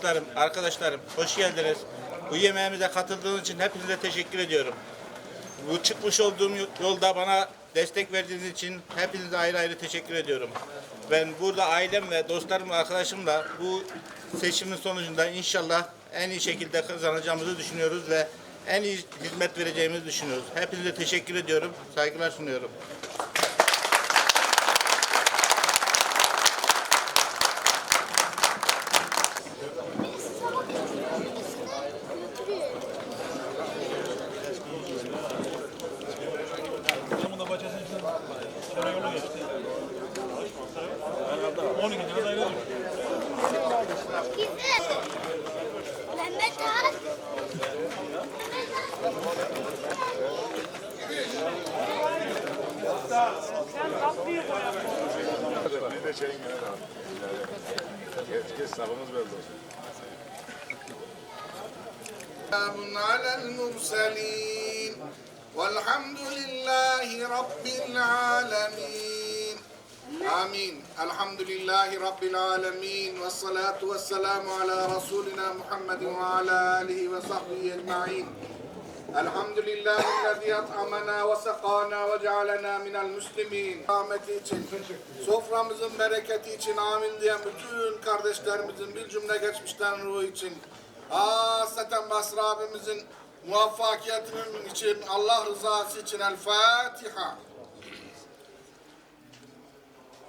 dostlarım, arkadaşlarım hoş geldiniz. Bu yemeğimize katıldığınız için hepinize teşekkür ediyorum. Bu çıkmış olduğum yolda bana destek verdiğiniz için hepinize ayrı ayrı teşekkür ediyorum. Ben burada ailem ve dostlarım, arkadaşımla bu seçimin sonucunda inşallah en iyi şekilde kazanacağımızı düşünüyoruz ve en iyi hizmet vereceğimizi düşünüyoruz. Hepinize teşekkür ediyorum, saygılar sunuyorum. على المرسلين والحمد لله رب العالمين. Amin. Elhamdülillahi Rabbil alemin. Ve salatu ve selamu ala Resulina Muhammedin ve ala alihi ve sahbihi ecma'in. Elhamdülillahi'llezî at'amana ve sakana ve cealena minel müslimin. Rahmeti için, soframızın bereketi için amin diyen bütün kardeşlerimizin bir cümle geçmişten ruhu için. Hasaten Basra abimizin muvaffakiyetimizin için Allah rızası için El Fatiha.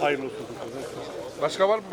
Hayırlı olsun. Başka var mı?